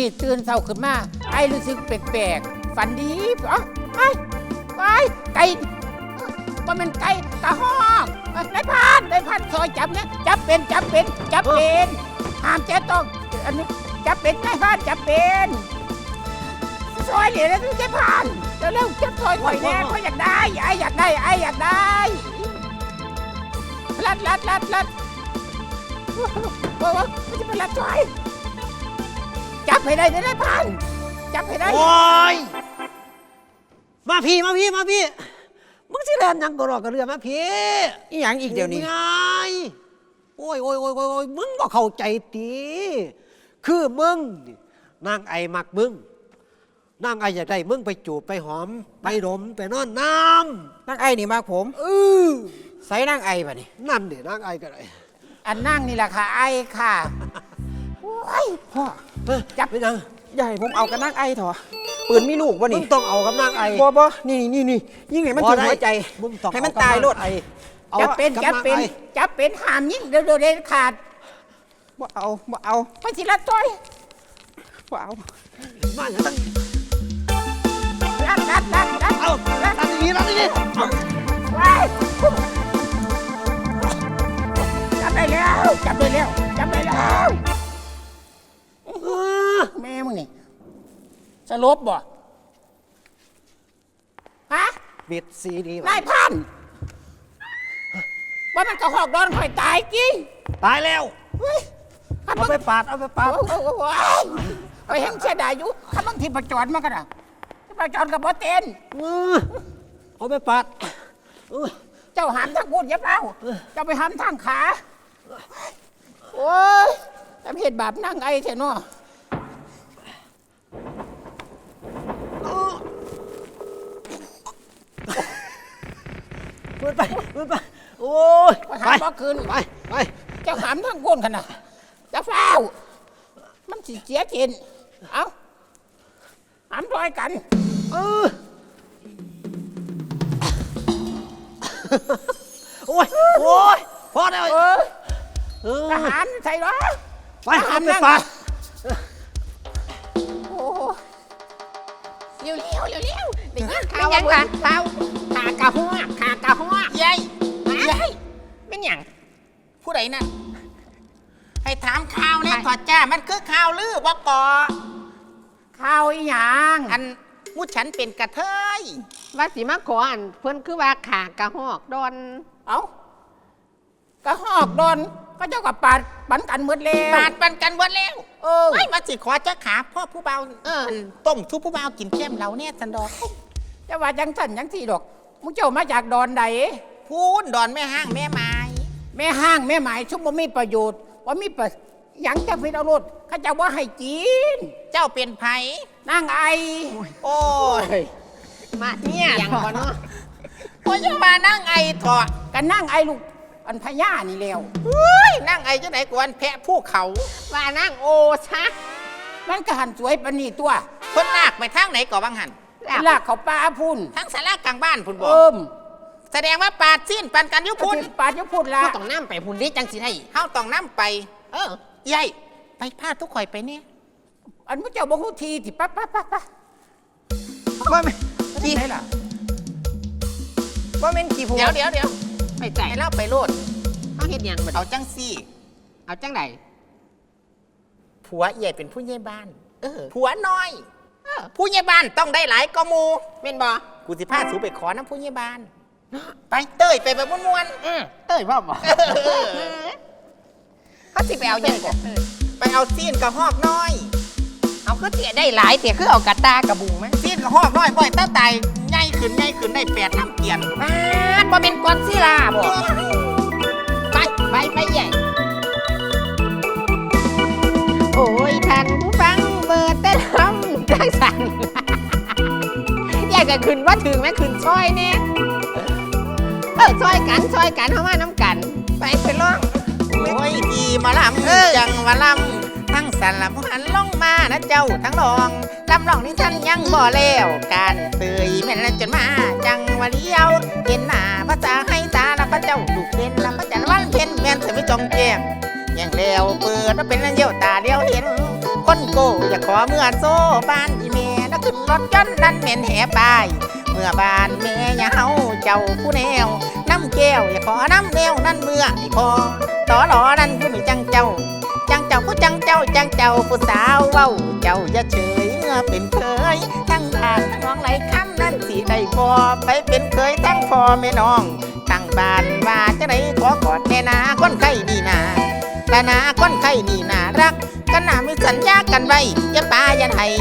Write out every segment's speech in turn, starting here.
นี้ตื่นเช้าขึ้นมา ไอ้รู้สึกแปลกๆฝันดีเอ๋อไอ้ไอ้ไก่ว่ามันไก่กระหอกนายพันนายพันซอยจับเนี่ยจับเป็นจับเป็นจับเป็นห้ามแจ้ต้องอันนี้จับเป็นนายพันจับเป็นซอยเนี่ยนะนายพันเร็วๆจับซอยข่อยแน่ข่อยอยากได้ไอ้อยากได้ไอ้อยากได้ลัดลัดลัดลัดโอ้โหมันจะเป็นลัดซอย จับให้ได้นายพันจับให้ได้ โอ้ยมาพี่มาพี่มาพี่มึงสิแลนหยังก็รอกกระเรือมาพี่อีหยังอีกเดี๋ยวนี้ไงโอ้ยโอ้ยโอ้ยโอ้ยโอ้ยมึงก็เข้าใจตีคือมึงนี่นางไอมักมึงนางไออยากได้มึงไปจูบไปหอม ไปดมไปนอนน้นั่งไอ้นี่มากผมำเออใส่นั่งไอ้ป่ะนี่นั่นเดี๋ยนางไอก็ได้อันนั่งนี่แหละค่ะไอ้ค่ะโอ้ยพ่อเฮ้ย จับไปนังอย่าให้ผมเอากับนั่งไอ้เถอะปืนมีลูกวะมึนี่งต้องเอากับนางไอบ่บ่นี่นี่นี่ยิ่งให้มันถึงหัวใจ มึงต้องให้มันเอกับตายงโลดไออาจับเป็นกับจับเป็นางไอจับเป็นหามยิ่งเดี๋ยวเดี๋ยวเด็ดขาดบ่เอาบ่เอาไปสิละต้อยบ่เอามาอย่างนั้นรัดรัดรัดรัดเอารัดอย่างนี้รัดอย่างนี้เอาไว้จับได้แล้ว จับได้แล้ว จับได้แล้วเออ แม่มึงนี่สลบบ่ฮะบิดซีดีนายพันว่ามันกระหอกดอนข่อยตายจริงตายแล้ว เฮ้ยถ้าเอามึงไปปาด เอาไปปาดโอ้โหโอ้โหไปเห็นเสียดายอยู่ถ้าบางทีประจอนมากันอะประจอนกับบ่เต้นเออเอาไปปาดเออเจ้าหามทางพูดอยับเอาเจ้าไปหามทางขา โอ้ย แต่เหตุบาปนั่งไอ้เถอะเนาะมือไปมือไป โอ้ย ไปไปหามบ่คืนไป ไป เจ้าหามทางพูดกันน่ะจะเฝ้าวมันสิเสียเกินเอาหามรอยกัน เออ โอ้ย โอ้ย พอแล้วเออเออทหารใส่หรอ ไปเอาไปปาดโอ้เร็วเร็วเร็วเร็วเดี๋ยวไม่ข่าวยังว่าล่ะเท้าขากะหัวขากะหัวใหญ่ฮะใหญ่เป็นหยังผู้ใดนั่นให้ถามข่าวเนี่ยก่อนจ้า มันคือข่าวลือบอกก่อข่าวอีหยังอันมุฉันเป็นกระเทยว่าสิมาขออันเพิ่นคือว่าขากระหอกดอนเอ้ากะหอกโดน ก็เจ้ากับปาดปันกันหมดแล้วปาดปันกันวันแล้วเออไม่มาสิขอจะขาพ่อผู้เบาเอออันต้มทุบผู้เบากินแก้มเราเนี่ยสันดอกจะว่าจังสันจังสี่ดอกมุเจ้ามาจากดอนใดพูนดอนแม่ห้างแม่ไม้แม่ห้างแม่หมายชุบบ่มีประโยชน์ว่ามีประหยังจะพิดเอารถเขาจะว่าให้จีน เจ้าเป็นไผนั่งไอ โอ้ย มาเนี่ยยังบ่เนาะโอ้ยอย่ามานั่งไอเถอะกันนั่งไอลูก อันพญานี่แล้วเฮ้ยนั่งไอจะไหนกวนแพะผู้เขาว่านั่งโอชะมันก็หันสวยปานนี่ตัวคนลากไปทางไหนก่อบังหันลากเขาป้าพุ่นทั้งสารากลางบ้านพุ่นบอเอิ่มแสดงว่าปาดสิ้นปันกันอยุพุ่นปาดยุพุ่นละก็ต้องน้ำไปพุ่นนี้จังสิได้เฮาต้องน้ำไป เออใหญ่ไปพาทุกข่อยไปเนี่ยอันมุเจ้าบ่ฮู้ทีที่ปั๊บปั๊บปั๊บปั๊บว่าแม่ที่ไหนล่ะว่าแม่นกี่ผัวเดี๋ยวเดี๋ยวเดี๋ยว ไปใจให้เล่าไปโลดเขาเฮ็ดหยังบ่เอาจังซี่เอาจังไดผัวใหญ่เป็นผู้ใหญ่บ้าน เออผัวน้อย เออผู้ใหญ่บ้านต้องได้หลายกว่าหมูแม่นบ่กูสิพาสูไปขอน้ำผู้ใหญ่บ้าน ไปเต้ยไปแบบม้วนเออเต้ยพ่อบ่ๆเออเขาสิไปเอายังก่อนไปเอาซีนกับหอกน้อย เอาคือเสียได้หลายเสียคือเอากระตากระบุงมั้ยซีนกับหอกน้อยบ่อยตั้งแต่ใหญ่ขึ้นใหญ่ขึ้นได้แปดน้ำเกียนปาดบ่เป็นกอนศิลาบ่ไปไปไปใหญ่โอ้ยท่านผู้ฟังเบิดแต่ลำจังสันอยากจะขึ้นว่าถึงแม่ขึ้นซอยเนี่ยเออซอยกันซอยกันเข้ามาน้ำกัน ไปไปล่องโอ้ยดีมาลำจังมาลำ ทั้งสันลำหันลงมานะเจ้าทั้งรองลำลองนี่ท่านยังบ่แล้วการเตยแม่นจนมาจังวันเดียวเห็นหน้าพระจาให้ตาละพระเจ้าดุเป็นละพระจันทร์วันเพ็ญแม่นเธอไม่จงแจ้งอย่างแล้วเปิดมาเป็นเยี่ยวตาเดียวเห็นคนโกอยากขอเมื่อโซ่บ้านอีเมนักขึ้นรถจนนั้นเหม็นแห่ไปเมื่อบ้านแม่อยาเฮาเจ้าผู้แนวน้ำแก้วอย่าขอน้ำแนวนั่นเมื่อพอต่อหลอนั่นผู้มีจังเจ้า เจ้าผู้จังเจ้าจังเจ้าผู้สาวเว้าเจ้าอย่าเฉยเมื่อเป็นเคยทั้งทานทั้งน้องไหลคำนั้นสิได้พอไปเป็นเคยทั้งพ่อแม่น้องตั้งบ้านว่าจะไหนขอกอดแน่นาคนไข้นี่นาแต่นาคนไข้นี่นารักกันนามีสัญญากันไว้อย่าป่าอย่าไทย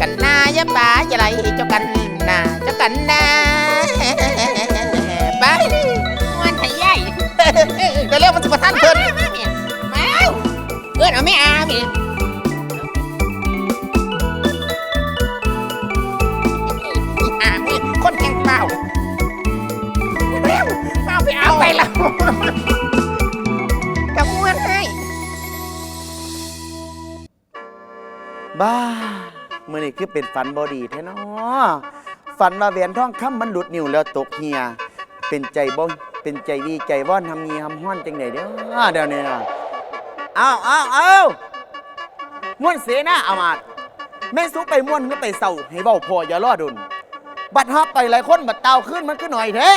กันนาอย่าป่าอย่าไหลเจ้ากันนาเจ้ากันนาไปมันไทยใหญ่เดี๋ยวเรียกมันสุภาพเพิ่น อนเอาไม่อามีอามีคนแข่งเปล่าเร็วเป้าไปเอาไปแล้วกำมวนให้บ้าเมื่อนี้คือเป็นฝันบอดีแท้เนาะฝันว่าแหวนทองคำมันหลุดนิ้วแล้วตกเฮีย เป็นใจบ่เป็นใจดีใจว่อนทำเงียทำห้อนจังไดเด้อเดี๋ยวนี้นะ อาเอาเอาม้วนเสนาอามาตย์แม่ซุปไปม้วนก็ไปเศร้าให้เบาพออย่ารอดุนบัดฮับไปหลายคนบัดเตาขึ้นมันก็หน่อยแท้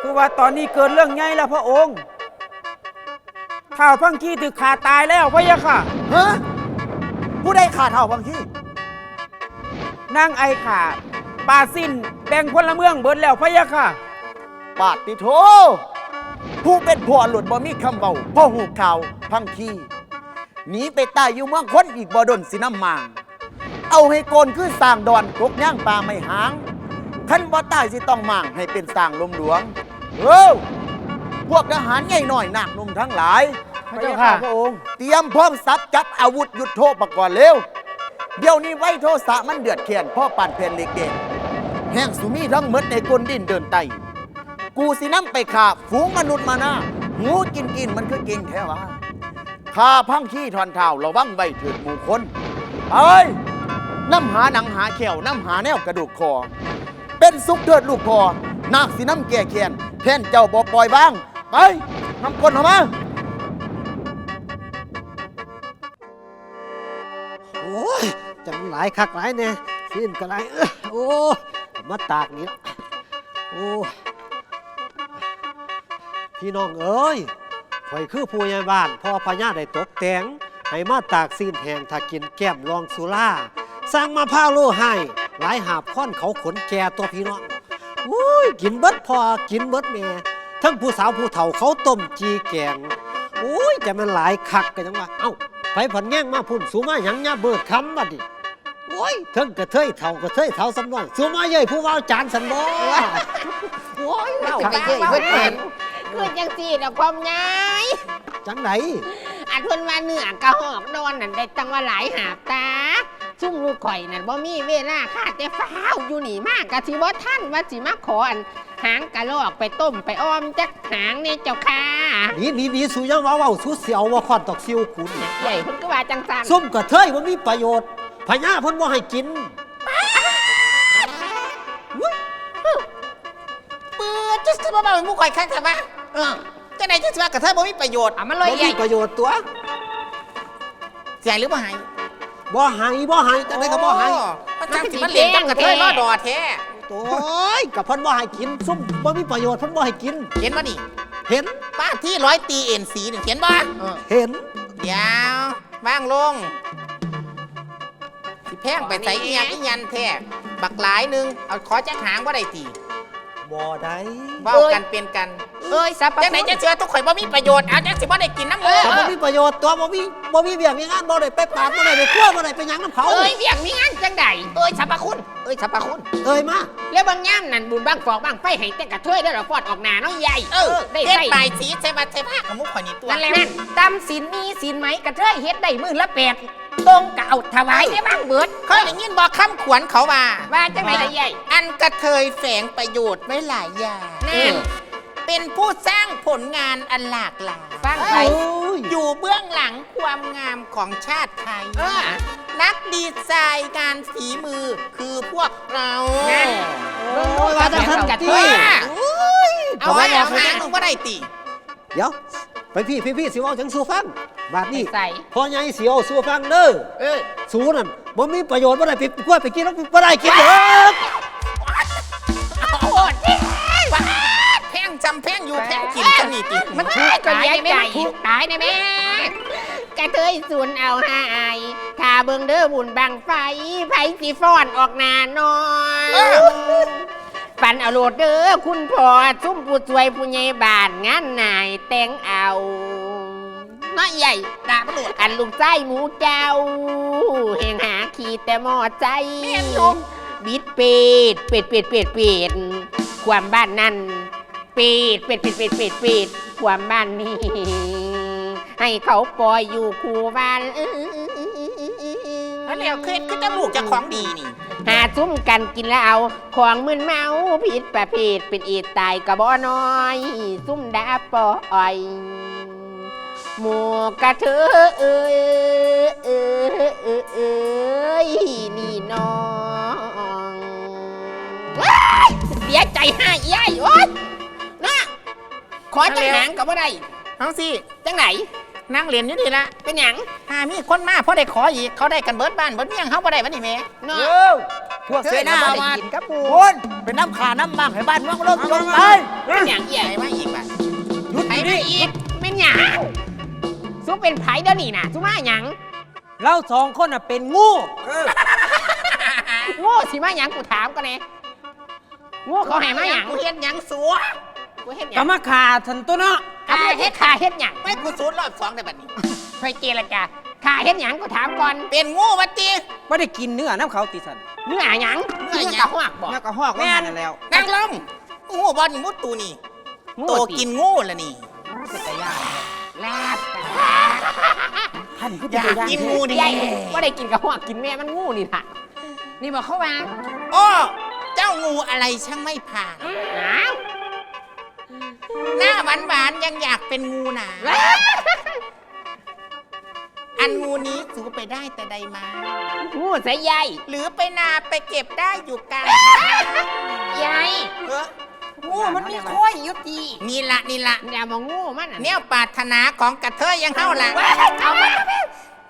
คือว่าตอนนี้เกิดเรื่องใหญ่แล้วพระองค์ข่าวพังกี้ถึกขาตายแล้วพะยะค่ะ ฮะผู้ใดขาดเท่าบางที่นางไอขาปาสิ้นแบ่งพลเมืองเบิดแล้วพะยะค่ะ ปาดติโท ผู้เป็นผัวหลุดบ่มีคำเบาพ่อหูข่าวพังคีหนีไปตายอยู่เมืองคนอีกบ่ดนสิน้ำมาง เอาให้โกนคือสร้างดอนกกย่างปลาไม่หางขันบ่ตายสิต้องมางให้เป็นสร้างลมหลวงเอ้าพวกทหารใหญ่หน่อยหนักหนุ่มทั้งหลาย พระเจ้าค่ะ พระองค์ เตรียมพร้อมสับจับอาวุธหยุดโทษมาก่อนเร็ว เดี๋ยวนี้ไว้โทษสะมันเดือดเขียนพ่อปั่นเพนเล็กเด่นแห่งสุมีทั้งหมดในกลดินเดินไต กูสิน้ำไปขาฝูงมนุษย์มาหน้าหูกินกินมันคือก่งแท้วะข้าพังขี้ทอนเท้าระวังใบถือหมู่คนเอ้ยน้ำหาหนังหาแขวน้ำหาแนวกระดูกคอ เป็นสุขเถิดลูกพอนาคสิน้ำแก่เขียนแทนเจ้าบ่ปล่อยบ้าง ไปน้ำกลนออกมาโอ้ยจังหลายคักหลายเนี่ยสิ้นก็หลายเอ้อโอ้ มาตากนี้โอ้ พี่น้องเอ้ยข่อยคือผู้ใหญ่บ้านพ่อพญาได้ตกแต่งให้มาตากสิ้นแหงถ้ากินแก้มรองสุราสร้างมาพาโลให้ หลายหาบค้อนเขาขนแก่ตัวพี่น้องอุ้ยกินเบิดพอกินเบิดแม่ทั้งผู้สาวผู้เฒ่าเขาต้มจีแกงอุ้ยจะมันหลายคักกันจังวะเอ้าไปผันแง่งมาพุ่นสูมาหยังยาเบิดคำบัดดิโอ้ยเทิงกระเทยเท่ากระเทยเท่าสำนองสูมาเย่ยผู้เว่าจานสันบ่โอ้ยเล่าคักไปเยอะเพื่อนเห็น คือจังสีดอกความง่ายจังไหนอันเพิ่นว่าเนื้อกระหอกดอนนั่นได้จังว่าหลายหาบตาซุ่มลูกข่อยนั่นบ่มีเวลาข้าแต่ฟ้าวอยู่นี่มากกะสิบ่ท่านว่าสิมาขออันหางกะลอกไปต้มไปอ้อมจักหางเนี่ยเจ้าค่ะหนีหนีหนีสูยังเว้าเว้าสูเสียวว่าคอนตอกซิวคุณใหญ่เพิ่นก็ว่าจังซั่นซุ่มกระเทยมันมีประโยชน์พญาเพิ่นบ่ให้กินปืนจะซื้อมาเป็นผู้ข่อยข้างใช่ไหม เออจะไหนจะซื้อมากระเทยบ่มีประโยชน์เอามาเลยบ่ใหญ่มีประโยชน์ตัวเสียหรือบ่หายบ่ให้บ่ให้จังไดก็บ่ให้มันจังสิมันเลี้ยงกับกระเทยรอดอแท้โอ้ยกับเพิ่นบ่ให้กินซุ่มบ่มีประโยชน์เพิ่นบ่ให้กิน เห็นบ่นี่เห็นป้าที่ร้อยตีเอ็นสีนี่เห็นบ่เออเห็นเดี๋ยวบ้างลงสิแพงไปใส่อีหยังอีหยันแท้บักหลายหนึงเอาขอจักหางบ่ได้ตี บ่ได้เว้ากันเป็นกันเอ้ยสับปะจังไหนจะเชื่อทุกข่อยบ่มีประโยชน์เอาจังสิบ่ได้กินน้ำเออแต่บ่มีประโยชน์ตัวบ่มีบ่มีเบียกมีงานบ่ได้ไปปราบบ่ได้ไปคั่วบ่ได้ไปหยังน้ำเขาเอ้ยเวียงมีงานจังใดเอ้ยสับปะคุณเอ้ยสับปะคุณเอ้ยมาแล้วบางย่ามนั่นบุญบางฟอกบางไฟให้แต่กระเทยได้อเหรอฟอดออกหนาเน้องใหญ่เออได้เฮ็ดใส่ปลายสีใช่ป่ะใช่ผ้าของมุกข่อยนี่ตัวนั่นแหละนั่นตำสินมีสินไหมกระเทยเฮ็ดได้มือละแปด ตรงกะเอาถวายได้บ้างเบิดเคยได้ยินบอกคำขวัญเขาว่า ว่าจังไหนล่ะใหญ่อันกระเทยแฝงประโยชน์ไว้หลายอย่างนั่นเป็นผู้สร้างผลงานอันหลากหลายฟังไปโอ้ยอยู่เบื้องหลังความงามของชาติไทยเออนักดีไซน์งานฝีมือคือพวกเรานั่นโอ้ยว่าจังซั่นกระเทติยเอาไว้เอาหางลงมาได้ตีเดี๋ยว ไปพี่พี่พี่สิเว้าจังสู่ฟัง บาดนี้ใส่ พ่อใหญ่เสียวสู้ฟังเด้อเออสูนั่นบ่มีประโยชน์บ่ได้ไปกล้วยไปกินแล้วบ่ได้กินเด้อโคตรแพงจำแพงอยู่แพงกินกันนี่ติมันถูกตายในแม่ถูกตายในแม่กระเทยสูนเอาหายถ้าเบิ่งเด้อบุญบังไฟไผสิฟ้อนออกหน้าน้อย ปันเอาโลดเด้อคุณพ่อซุ่มผู้ช่วยผู้ใหญ่บ้านงานนายแต่งเอาน้อยใหญ่ดาบหลวอันลูกไส้หมูเจ้าแห่งหาขีดแต่หมอใจบิดเป็ดเป็ดเป็ดเป็ดเป็ดความบ้านนั่นปิดปิดปิดปิดปิดปิดความบ้านนี้ ให้เขาปล่อยอยู่คูบ้านแล้วแล้วเคล็ดก็จะลูกเจะของดีนี่ หาซุ้มกันกินแล้วเอาของมึนเมาผิดประเภทเป็นอีตายกระบอน้อย ซุ้มดาปอ่อยหมูกระเทอเอ้ยเอ้ยเอ้ยเอ้ยนี่น้องว้ายเสียใจให้ยัยโอ๊ยนะขอจังหนังกับว่าได้ทั้งสิจังไหน นั่งเรียนอยู่นี่ละเป็นหยังถ้ามีคนมาเพราะได้ขออีกเขาได้กันเบิดบ้านเบิดเมี่ยงเขาบ่ได้บัดนี่แม่เนาะเร็วพวกเสนาบ่มาได้กินกับปูคุณเป็นน้ำขาน้ำมังให้บ้านเมืองลงจงไปเป็นหยังใหญ่ใหญ่มาอีกบัดหยุดไปนี่ได้อีกเป็นหยังซุปเป็นไผเดี๋ยวนี้น่ะซุมาหยังเราสองคนน่ะเป็นงูโง่สิมาหยังกูถามกันเน่โง่เขาให้มาหยังกูเฮ็ดหยังสัว กูเฮ็ดหกยังมาขาทันตัวเนาะขาเฮ็ดขาเฮ็ดหยังไม่กูสูดรอบสองได้บัดนี้ไปเจรจาขาเฮ็ดหยังกูถามก่อนเป็นงูวัดตีไม่ได้กินเนื้อน้ำเขาติสันเนื้อหยังเนื้อหยังกระหอกบอกเนื้อกระหอกว่าหันนั่นแล้วนั่งลงงูบอลนี่มุดตูนี่งูโตสิกินงูละนี่เป็นตะย่างลาบท่านก็อเป็นยากตะย่างกินงูดิใหญ่ว่าได้กินกระหอกกินแม่มันงูนี่ล่ะนี่บอกเขาว่าอ้อเจ้างูอะไรช่างไม่ผ่านอ้าว หน้าหวานหวานๆยังอยากเป็นงูหนา อันงูนี้สูไปได้แต่ใดมา งูใส่ใหญ่หรือไปนาไปเก็บได้อยู่กลางใหญ่เอองูมันมีค่อยยุตินี่ละนี่ละอย่ามองงูมันน่ะเนี่ยปรารถนาของกระเทยยังเข้าละเอามา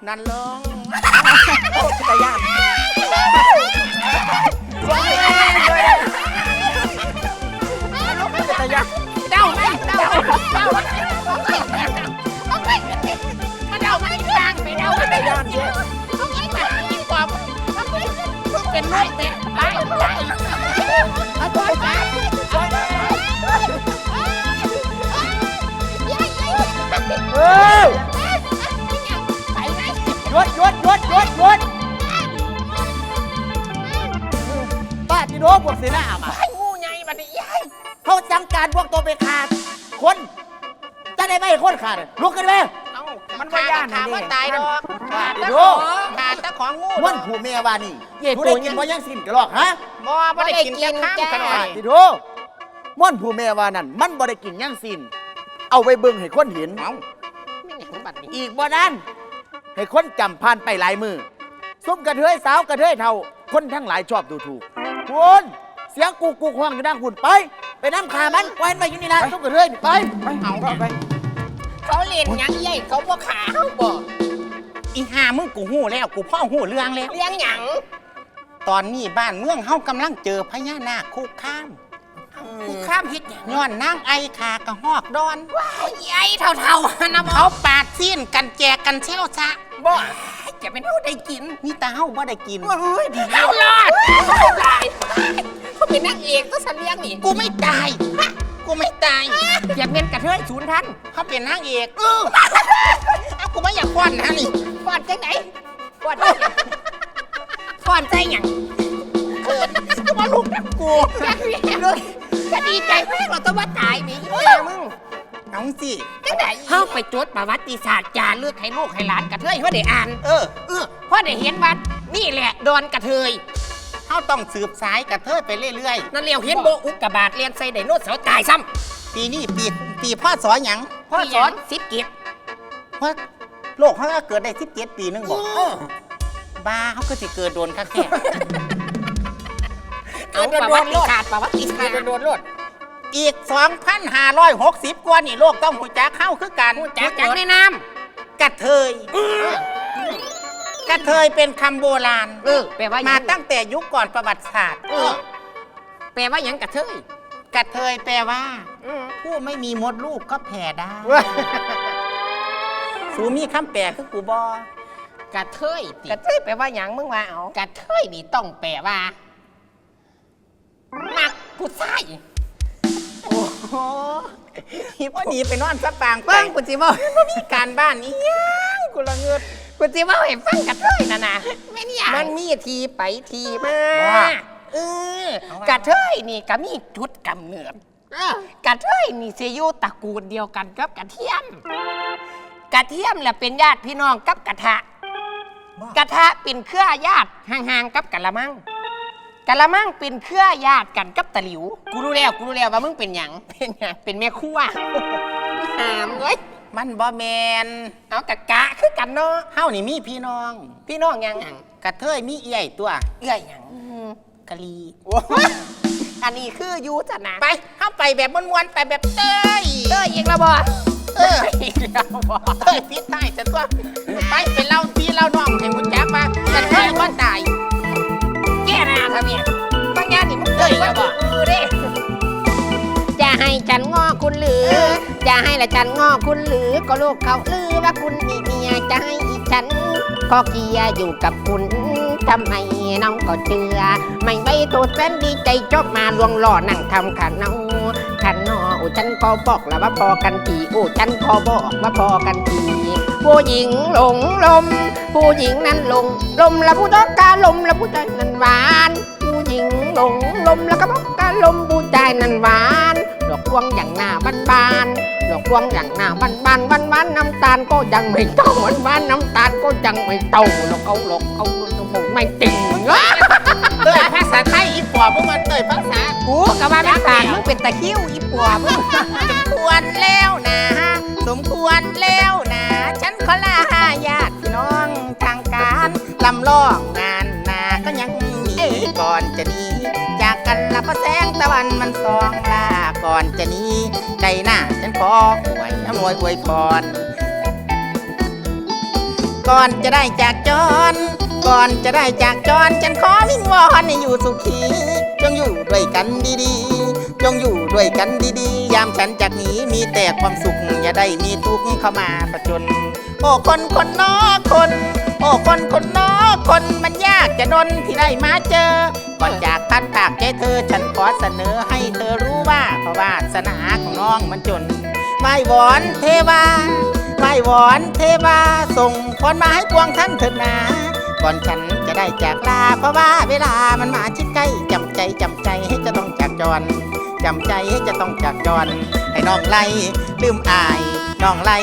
นั่นลงตะย่างตะย่าง เดาไหมเดาเดาเอาไปเอาไมาเดาไม่กลางไปเดาไม่ได้เยอะต้องยิงมายิงกว่าเอาไปเพิ่งเป็นลูกเป็นไปไปเอาไปไปเออไปไหมหยุดหยุดหยุดหยุดหยุดป้าที่โน้พวกเสนามา เขาสั่งการพวกตัวไปขาดคนจะได้ไม่ให้คนขาดลุกขึ้นเลยเอ้ามันว่าย่านถามนี่ว่าตายดอกขาดเดี๋ตะยวขอขาดตะของงูมันผู้แม่วานี่ผู้ได้กินบ่ยังสิ้นกระหรอกฮะบ่บ่ได้กินแค่ข้ามกันหน่อยที่โน้ม่อนผู้แม่วานั่นมันบ่ได้กินยังสิ้นเอาไปเบิ่งให้คนเห็น เอ้าไม่อย่างบัดนี้อีกบ่นั้นให้คนจำผ่านไปหลายมือซุ่มกระเทยสาวกระเทยเท่า คนทั้งหลายชอบดูถูกคุณเสียงกูกูควางอยู่ดังหุ่นไป ไปน้ำขามันไว้ไปอยู่นี่นะซุ่มกระเทยนี่ไปไปเอาไป เขาเล่นหยังใหญ่เขาบ่ขาเขาบ่อีห่ามึงกูหู้แล้วกูพ่อหู้เรื่องแล้ว เลี้ยงหยังตอนนี้บ้านเมืองเฮากำลังเจอพญานาคคุกข้ามคุกข้ามเฮ็ดหยังย้อนนางไอขากระหอกดอนใหญ่เท่าๆนะบ่เขาปาดซีนกันแจกกันเช่วซะ บ่ จะเป็นผู้ได้กินนี่ตาเฮาบ่ได้กินเฮ้ยดีแล้วรอดตายเขาเป็นนางเอกก็สันเลี้ยงนี่กูไม่ตายกูไม่ตายอยากเป็นกระเทยศูนย์ท่านเขาเป็นนางเอกเออเอากูไม่อยากควันนะนี่ฟอนจังไหนฟอนจังหยังฟอนใจหยังเกิดกูมาลูกนะกูอยากเรียนเลยก็ดีใจแม่เราต้องมาตายหมีแม่มึง เอาสิจังไหนเข้าไปจดประวัติศาสตร์จารึกให้ลูกให้หลานกระเทยเพราะได้อ่าน เออ เออเพราะได้เห็นว่านี่แหละดอนกระเทยเขาต้องสืบสายกระเทยไปเรื่อยนั่นเรียวเห็นโบอุกกาบาตเรียนใส่ไดโนเสาร์ตายซ้ๆปีนี้ปีปีพ่อสอหยังำพ่อสอนสิบเกียรติเพราะโลกเขาก็เกิดได้สิบเจ็ดปีนึงบอกบ้าเขาก็จะเกิดโดนคักแค่เอาประวัติศาสตร์ประวัติศาสตร์โดนโลด อีก 2,560 กว่านี่โลกต้องหูจักเข้าคือกันจากจากในน้กระเทยกระเทยเป็นคำโบราณเออแปลว่าหมายังตั้งแต่ยุคก่อนประวัติศาสตร์เออแปลว่าหยังกระเทยกระเทยแปลว่าอืมผู้ไม่มีมดลูกก็แผ่ได้สูมีคำแปลคือกูบอกระเทยติกระเทยแปลว่าหยังมึงว่าเอากระเทยนี่ต้องแปลว่า มักผู้ชาย โอ้โหว่าหนีไปนอนสะปางไปเบิ้งกูสิบ่มีการบ้านนี้ยังกูละเงิดกูสิบ่ให้ฟังกระเทยน่ะนะแม่นหยังมันมีทีไปทีมาว่า เออกระเทยนี่ก็มีจุดกำเนิดกระเทยนี่สิอยู่ตระกูลเดียวกันกับกระเทียม กระเทียมแหละเป็นญาติพี่น้องกับกระทะ กระทะเป็นเครือญาติห่างๆกับกะละมัง กะละมังเป็นเครือญาติกันกับตะหลิว กูรู้แล้วกูรู้แล้วว่ามึงเป็นหยังเป็นหยังเป็นแม่ครัวหามเว้ยมันบอแมนเอากะกะคือกันเนาะเฮานี่มีพี่น้อง พี่น้องหยังหยังกระเทยมีเอี่ยตัวเอื้อยหยังกะลีอันนี้คืออยูจะนะไปเข้าไปแบบมวนๆไปแบบเต้ยเอ้ยอีกแล้วบ่เอออีกแล้วบ่เต้ยพิษใต้ฉันตัวไปไปเล่าพี่เล่าน้องให้มุจักว่ากะเทยบ่ตายแก่ ทำเนี่ยบางอย่างนี่มึงเอ้ยแล้วบ่เออเด้จะให้ฉันงอคุณหรือ จะให้ละฉันงอคุณหรือก็ลูกเขาลือว่าคุณมีเมียจะให้อีฉันขอเกียร์อยู่กับคุณทำไมน้องก็เชื่อ ไม่ไม่ตัวแสนดีใจจบมาลวงหล่อนั่งทำขันเอาขันนอโอ้ฉันก็บอกแล้วว่าพอกันทีโอ้ฉันขอบอกว่าพอกันทีผู้หญิงหลงลม ผู้หญิงนั้นหลงลมและผู้ต้องการลมและผู้ชายนั้นหวานผู้ หลงลมแล้วก็ต้องกาลมผู้ชายนันหวานดอกพวงอย่างหน้าบานบานๆดอกพวงอย่างหน้าบานบานบานบานๆน้ำตาลก็ยังไม่เต้าหวานหวานๆน้ำตาลก็ยังไม่เต้าหรอกเอาหรอกเอาหรอกไม่ติ่งวะเตยภาษาไทยอีปอบพวกมันเตยภาษากูก็ว่าน้ำตาลมึงเป็นตะคริวอีปัวมึงสมควรแล้วนะสมควรแล้วนะ ฉันขอลาญาติพี่น้องทางการลำลองงานนาก็ยังมี ก่อนจะหนีจากกันละเพราะแสงตะวันมันส่องลาก่อนจะหนีใจหน้าฉันขอหวยอวยอวยพรก่อนจะได้จากจร ก่อนจะได้จากจรฉันขอวิงวอนให้อยู่สุขีจงอยู่ด้วยกันดีๆ จงอยู่ด้วยกันดีๆ ยามฉันจากหนีมีแต่ความสุขอย่าได้มีทุกข์เข้ามาประจน โอ้คนคนนอคน โอ้คนคนนอ คนมันยากจะดนที่ได้มาเจอ ก่อนจากพันปากใจเธอ ฉันขอเสนอให้เธอรู้ว่าเพราะวาสนาของน้องมันจนไม่วอนเทวาไม่วอนเทวาส่งพรมาให้พวงท่านเถิดนาก่อนฉันจะได้จากลาเพราะว่าเวลามันมาชิดใกล้จำใจจำใจให้จะต้องจากจร จำใจให้จะต้องจากจรให้น้องไล่ลืมอายน้องไล่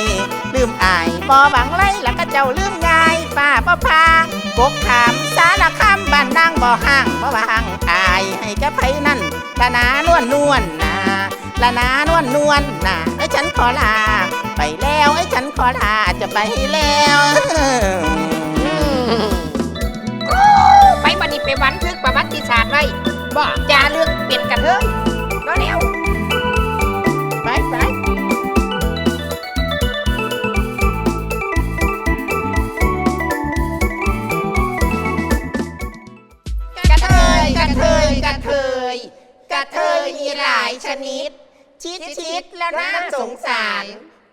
ลืมอายบ่หวังไล่แล้วก็เจ้าลืมง่ายป้าป้าพากกขามสารคามบ้านนางบ่ห่างบ่วางอายให้แกไปนั่นละนานวลนวลนาละนานวลนวลนาไอ้ฉันขอลา ไปแล้วไอ้ฉันขอลาจะไปแล้วไปบันนี้ไปบันทึกประวัติศาสตร์ไว้บอกจาเลือกเปลี่ยนกันเถอะ เร็วไปไปกระเทยกระเทยกระเทยกระเทยมีหลายชนิด ชิดชิดแล้วน่าสงสาร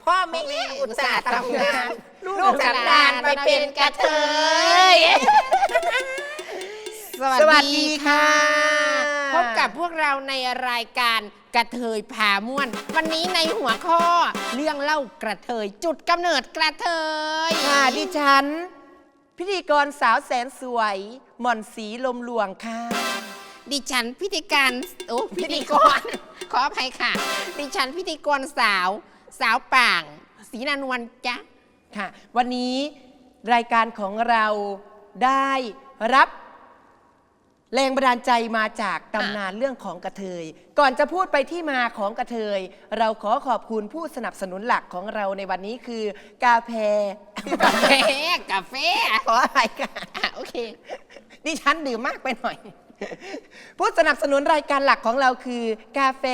พ่อไม่อุตส่าห์ทำงานลูกจัดการไปเป็นกระเทย สวัสดีค่ะ พบกับพวกเราในรายการกระเทยพาม่วน วันนี้ในหัวข้อเรื่องเล่ากระเทย จุดกำเนิดกระเทยค่ะดิฉัน พิธีกรสาวแสนสวย หม่อนสีลมหลวงค่ะ ดิฉันพิธีการโอ้พิธีกร ขออภัยค่ะ ดิฉันพิธีกรสาว สาวป่างสีนานวลจ้ะค่ะ วันนี้รายการของเราได้รับ แรงบันดาลใจมาจากตำนานเรื่องของกระเทย ก่อนจะพูดไปที่มาของกระเทย เราขอขอบคุณผู้สนับสนุนหลักของเราในวันนี้คือกาแฟกาแฟกาแฟขออะไรค่ะอะโอเค ดิฉันดื่มมากไปหน่อย ผู้สนับสนุนรายการหลักของเราคือ กาแฟ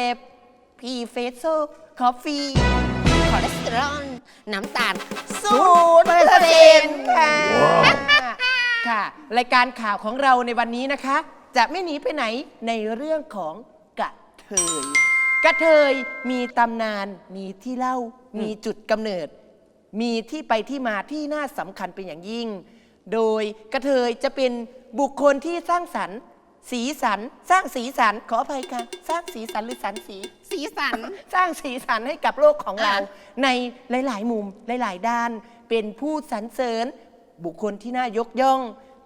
พีเฟสโซคอฟฟี่คอเลสเตอรอลน้ำตาลศูนย์เปอร์เซ็นต์ค่ะ ค่ะ รายการข่าวของเราในวันนี้นะคะ จะไม่หนีไปไหนในเรื่องของกระเทย กระเทยมีตำนาน มีที่เล่า มีจุดกำเนิด มีที่ไปที่มาที่น่าสำคัญเป็นอย่างยิ่ง โดยกระเทยจะเป็นบุคคลที่สร้างสรรค์ สีสัน สร้างสีสันขออภัยค่ะ สร้างสีสันหรือสันสี สีสัน สร้างสีสันให้กับโลกของเรา ในหลาย ๆ มุมหลาย ๆ ด้าน เป็นผู้สรรเสริญ บุคคลที่น่ายกย่อง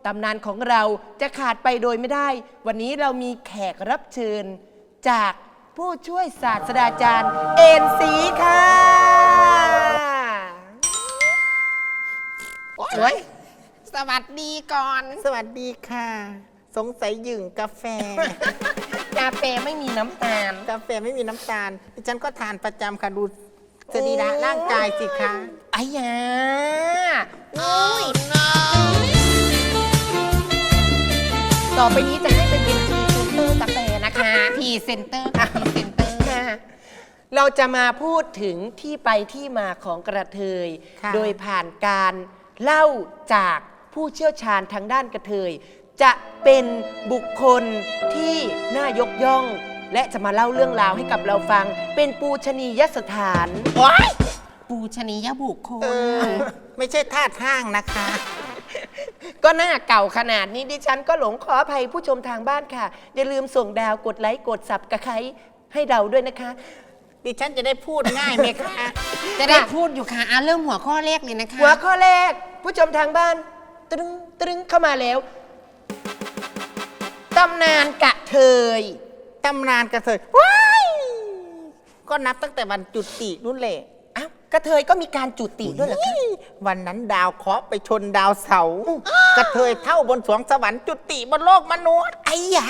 ตำนานของเราจะขาดไปโดยไม่ได้ วันนี้เรามีแขกรับเชิญ จากผู้ช่วยศาสตราจารย์ เอ็นสีค่ะโอ้ยสวัสดีก่อน สวัสดีค่ะ สงสัยหยึงกาแฟ กาแฟไม่มีน้ำตาล กาแฟไม่มีน้ำตาลดิฉันก็ทานประจำค่ะดู สรีระร่างกายสิคะไอ้ยาโอ้ยต่อไปนี้จะให้ไปเป็นพรีเซนเตอร์กาแฟนะคะพรีเซนเตอร์ค่ะพรีเซนเตอร์ ค่ะเราจะมาพูดถึงที่ไปที่มาของกระเทย ค่ะ โดยผ่านการเล่าจากผู้เชี่ยวชาญทางด้านกระเทย จะเป็นบุคคลที่น่ายกย่อง และจะมาเล่าเรื่องราวให้กับเราฟัง เป็นปูชนียสถานปูชนียบุคคเอลอไม่ใช่ท่าทางนะคะ ก็หน้าเก่าขนาดนี้ดิฉันก็หลงขออภัยผู้ชมทางบ้านค่ะ อย่าลืมส่งดาวกดไลค์กดสับกระไคร้ให้เราด้วยนะคะ ดิฉันจะได้พูดง่ายไหมคะ จะได้พูดอยู่ค่ะอะเริ่มหัวข้อแรกเลยนะคะ หัวข้อแรกผู้ชมทางบ้านตรึงตรึงเข้ามาแล้วตำนานกะเทย ตำนานกระเทยว้ายก็นับตั้งแต่วันจุตินู่นแหละอ้าวกระเทยก็มีการจุติด้วยเหรอคะวันนั้นดาวเคราะห์ไปชนดาวเสาร์กระเทยเท่าบนสวงสวรรค์จุติบนโลกมนุษย์ไอ้ยา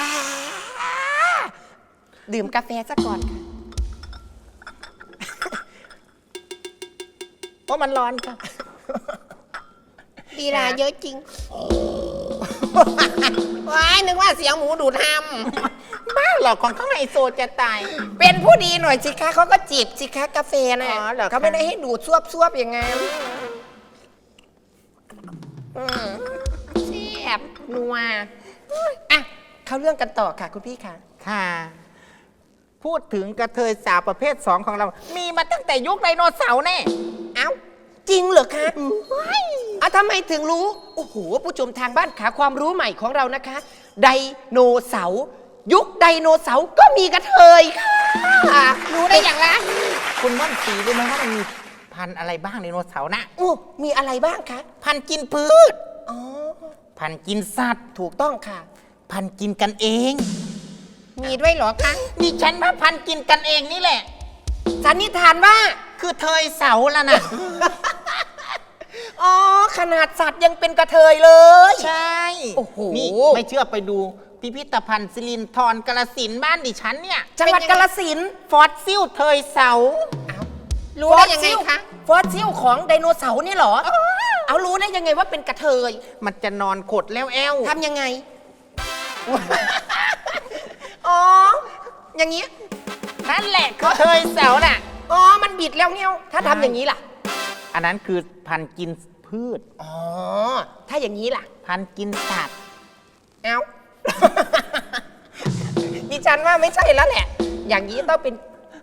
ดื่มกาแฟซะก่อนค่ะเพราะมันร้อนค่ะดีราเยอะจริง ว้ายนึกว่าเสียงหมูดูดห บ้าหรอกของข้างในโซจะตาย เป็นผู้ดีหน่อยสิคะเขาก็จีบสิคะกาแฟนะอ๋อเหรอคะ เขาไม่ได้ให้ดูดซวบซวบๆอย่างงั้นำแซ่บนัวอะเข้าเรื่องกันต่อค่ะ คุณพี่ค่ะ ค่ะ พูดถึงกระเทยสาวประเภทสองของเรา มีมาตั้งแต่ยุคไดโนเสาร์แน่ เอ้า จริงเหรอคะอะทำไมถึงรู้ โอ้โห ผู้ชมทางบ้านขาความรู้ใหม่ของเรานะคะ ไดโนเสาร์ ยุคไดโนเสาร์ก็มีกระเทยค่ะ รู้ได้อย่างไรคุณม่อนสีรู้ไหมว่ามันมีพันธุ์อะไรบ้างไดโนเสาร์นะโอ้มีอะไรบ้างคะ พันธุ์กินพืช อ๋อ พันธุ์กินสัตว์ ถูกต้องค่ะ พันธุ์กินกันเอง มีด้วยเหรอคะ ดิฉันว่าพันธุ์กินกันเองนี่แหละ สันนิษฐานว่า คือเทยเสาละนะ อ๋อ ขนาดสัตว์ยังเป็นกระเทยเลย ใช่ โอ้โห นี่ ไม่เชื่อไปดู พิพิธภัณฑ์สิรินทรกาลสินธุ์บ้านดิฉันเนี่ยจังหวัดกาลสินธุ์ฟอสซิลเทยเสา รู้ได้ยังไงคะ ฟอสซิลของไดโนเสาร์นี่เหรอ เอารู้ได้ยังไงว่าเป็นกระเทยมันจะนอนขดแล้วแอวทำยังไง อ๋อ อย่างนี้ นั่นแหละคือเทยเสาน่ะ อ๋อ มันบิดแล้วเงี้ยว ถ้าทำอย่างนี้ล่ะ อันนั้นคือพันธุ์กินพืช อ๋อ ถ้าอย่างนี้ล่ะ พันธุ์กินสัตว์ เอา ดิฉันว่าไม่ใช่แล้วแหละ อย่างนี้ต้องเป็น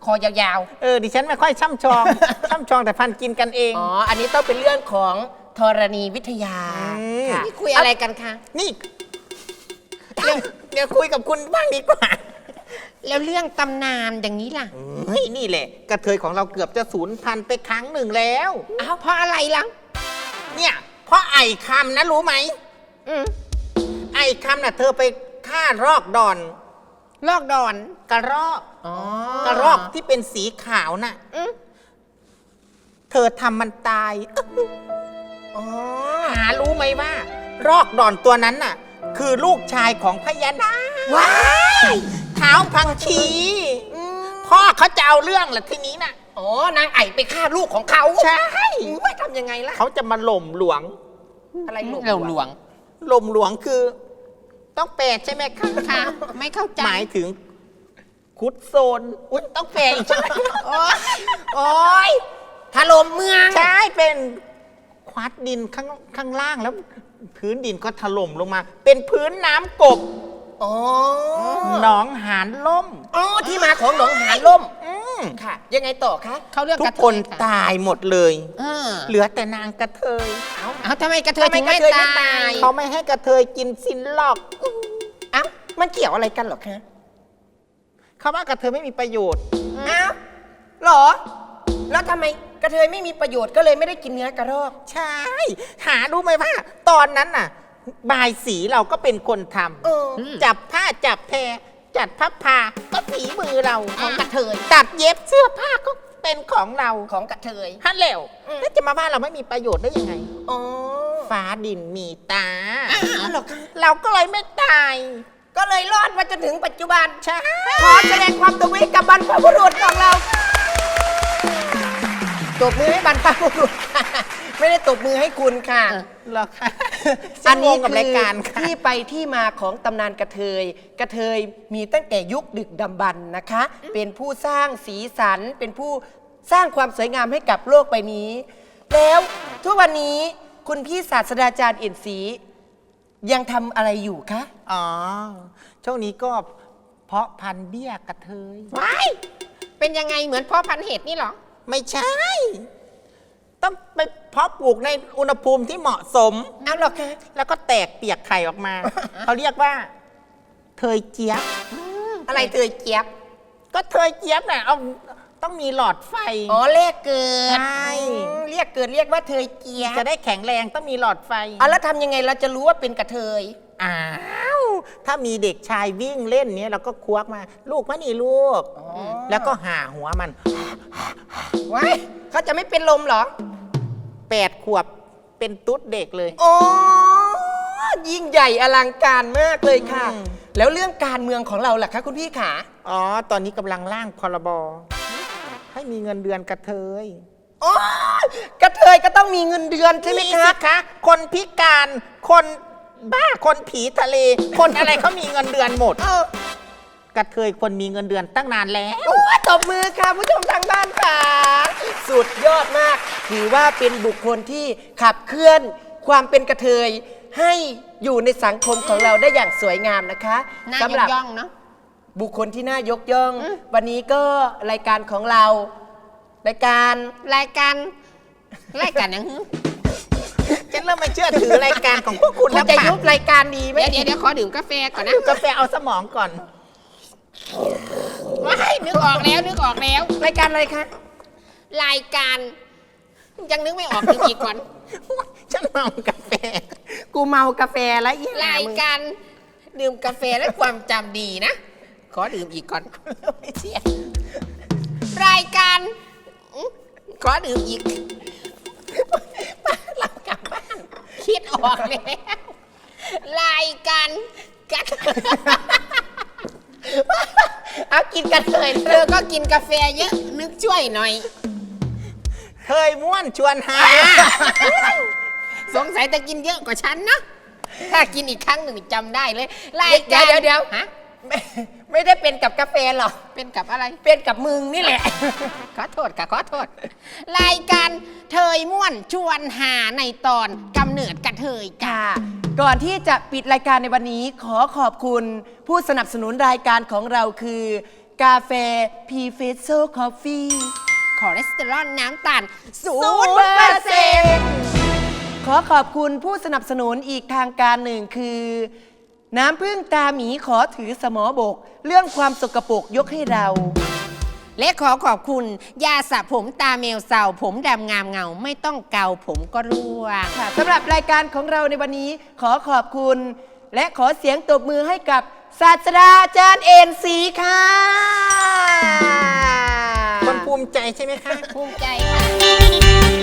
คอยาวเออดิฉันไม่ค่อยช่ำชอง ช่ำชองแต่พันธุ์กินกันเอง ๆ อ๋อ อันนี้ต้องเป็นเรื่องของธรณีวิทยาอืม ค่ะนี่คุยอะไรกันคะ นี่เดี๋ยวเดี๋ยวคุยกับคุณบ้างดีกว่าแล้วเรื่องตำนานอย่างนี้ล่ะ เฮ้ยนี่แหละ กระเทยของเราเกือบจะสูญพันธุ์ไปครั้งหนึ่งแล้ว อ้าวเพราะอะไรล่ะเนี่ย เพราะไอ้คำนะรู้ไหม อืม ไอ้คำน่ะเธอไปฆ่ารอกดอน ลอกดอน กระรอกอ๋อกระรอกที่เป็นสีขาวน่ะ อืมเธอทำมันตายอ๋อหารู้ไหมว่า รอกดอนตัวนั้นน่ะ คือลูกชายของพญานาคว้ายเท้าพังชีพ่อเขาจะเอาเรื่องแหละทีนี้น่ะ อ๋อนางไอ่ไปฆ่าลูกของเขาใช่อุ้ยทำยังไงล่ะ เขาจะมาหล่มหลวง อะไรหลวงเราหลวงหล่มหลวงคือ ต้องแปลใช่ไหมคะค่ะไม่เข้าใจหมายถึงคุดโซน อุ้ยต้องแปลอีกใช่ไหมโอ๊ยถล่มเมือง ใช่เป็นควัดดินข้างข้างล่างแล้ว พื้นดินก็ถล่มลงมา เป็นพื้นน้ำกบอ๋อหนองหานล่มอ๋อที่มาของหนองหานล่มอืม ค่ะ ยังไงต่อคะเขาเรื่องทุกกระเทคนยค่ะ ตายหมดเลย เออเหลือแต่นางกระเทยเอาทำไมกระเทยทำไมถึงไม่กระเทยไม่ตาตายยเขาไม่ให้กระเทยกินสินหรอกอ้าวมันเกี่ยวอะไรกันเหรอคะเขาว่ากระเทยไม่มีประโยชน์อ้าวเหรอ แล้วทำไมกระเทยไม่มีประโยชน์ก็เลยไม่ได้กินเนื้อกระรอก ใช่ หารู้ไหมว่า ตอนนั้นน่ะ บายสีเราก็เป็นคนทเออำจับผ้าจับแพร จัดพับผ้าก็ฝีมือเราของกระเทยตัดเย็บเสื้อผ้าก็เป็นของเราของกระเทยฮันเร็วอืม แล้วจะมาว่าเราไม่มีประโยชน์ได้ยังไง อ๋อฟ้าดินมีตา อ้าวเหรอคะเราก็เลยไม่ตาย ก็เลยรอดมาจนถึงปัจจุบัน ใช่ ขอแสดงความตบมือให้กับบรรพบุรุษของเรา ตบมือให้บรรพบุรุษค่ะไม่ได้ตบมือให้คุณค่ะเหรอคะอันนี้ฉังงกับคือรายการค่ะที่ไปที่มาของตำนานกระเทย กระเทยมีตั้งแต่ยุคดึกดำบรรพ์นะคะ เป็นผู้สร้างสีสัน เป็นผู้สร้างความสวยงามให้กับโลกใบนี้ แล้วทุกวันนี้คุณพี่ศาสตราจารย์เอ็นสี ยังทำอะไรอยู่คะ อ๋อ ช่วงนี้ก็เพาะพันธุ์เบี้ยกระเทย ว้าย เป็นยังไงเหมือนพ่อพันธุ์เห็ดนี่เหรอ ไม่ใช่ ต้องไปเพาะปลูกในอุณหภูมิที่เหมาะสม เอาหรอคะแล้วก็แตกเปียกไข่ออกมา เขาเรียกว่าเทยเจี๊ยบ อะไรเทยเจี๊ยบก็เทยเจี๊ยบน่ะเอาต้องมีหลอดไฟ อ๋อเลขเกิดใช่ อืมเรียกเกิดเรียกว่าเทยเจี๊ยบจะได้แข็งแรงต้องมีหลอดไฟ เอาแล้วทำยังไงเราจะรู้ว่าเป็นกระเทย อ้าวถ้ามีเด็กชายวิ่งเล่นเนี้ยเราก็ควักมา ลูกมานี่ลูกแล้วก็หาหัวมันว้ายเขาจะไม่เป็นลมเหรอ แปดขวบเป็นตุ๊ดเด็กเลย โอ้ยิ่งใหญ่อลังการมากเลยค่ะ อืม แล้วเรื่องการเมืองของเราล่ะคะคุณพี่ขา อ๋อ ตอนนี้กำลังร่างพรบให้มีเงินเดือนกระเทยโอ้ยกระเทยก็ต้องมีเงินเดือนใช่ไหมมีคะ สิคะ คนพิการคน บ้าคนผีทะเล คนอะไรเขามีเงินเดือนหมด เออ กระเทยคนมีเงินเดือนตั้งนานแล้ว โอ้ยตบมือค่ะผู้ชมทางบ้านค่ะ สุดยอดมาก ถือว่าเป็นบุคคลที่ขับเคลื่อนความเป็นกระเทย ให้อยู่ในสังคมของเราได้อย่างสวยงามนะคะน่าสำยหรักย่องเนาะ บุคคลที่น่ายกย่องวันนี้ก็รายการของเรา รายการ รายการรายการหยังฮึ ฉันเริ่มไม่เชื่อถือรายการของพวกคุณคุแล้ณวจะป่ะยุบรายการดีไหมเดี๋ยวเดี๋ยวเดี๋ยวขอดื่มกาแฟก่อนนะกาแฟเอาสมองก่อน ว้ายนึกออกแล้วนึกออกแล้ว รายการอะไรคะ รายการยังนึกไม่ออกดื่มอีกก่อน ฉันเมากาแฟ กูเมากาแฟแล้วอีห่รายมึงการดื่มกาแฟและความจำดีนะ ขอดื่มอีกก่อน ไม่เชื่อรายการอื้อขอดื่มอีก เรากลับบ้านคิดออกแล้วรายการกันเอากินกันเลยเธอก็กินกาแฟเยอะ นึกช่วยหน่อย เคยม่วนชวนหา สงสัยจะกินเยอะกว่าฉันนะถ้ากินอีกครั้งหนึ่งจำได้เลยรายเดี๋กายรวเดี๋ยวเดี๋ยว ฮะ ไม่ไม่ได้เป็นกับกาแฟหรอก เป็นกับอะไร เป็นกับมึงนี่แหละ ขอโทษค่ะขอโทษ รายการเทยม่วนชวนหาในตอนกำเนิดกระเทยจ้าค่ะก่อนที่จะปิดรายการในวันนี้ขอขอบคุณผู้สนับสนุนรายการของเราคือ กาแฟพีเฟสโซคอฟฟี่คอเลสเตอรอลน้ำตาลศูศูนนย์ย์เปเปออร์ร์เซ็เซ็นนต์ขอขอบคุณผู้สนับสนุนอีกทางการหนึ่งคือ น้ำพึ่งตาหมีขอถือสมอบก เรื่องความสกปรกยกให้เรา และขอขอบคุณ ยาสระผมตาเมลเสาผมดำงามเงา ไม่ต้องเกาผมก็ร่วง ค่ะสำหรับรายการของเราในวันนี้ขอขอบคุณ และขอเสียงตบมือให้กับศาสตราจารย์เอ็นสีค่ะคนภูมิใจใช่ไหมคะ ภูมิใจค่ะ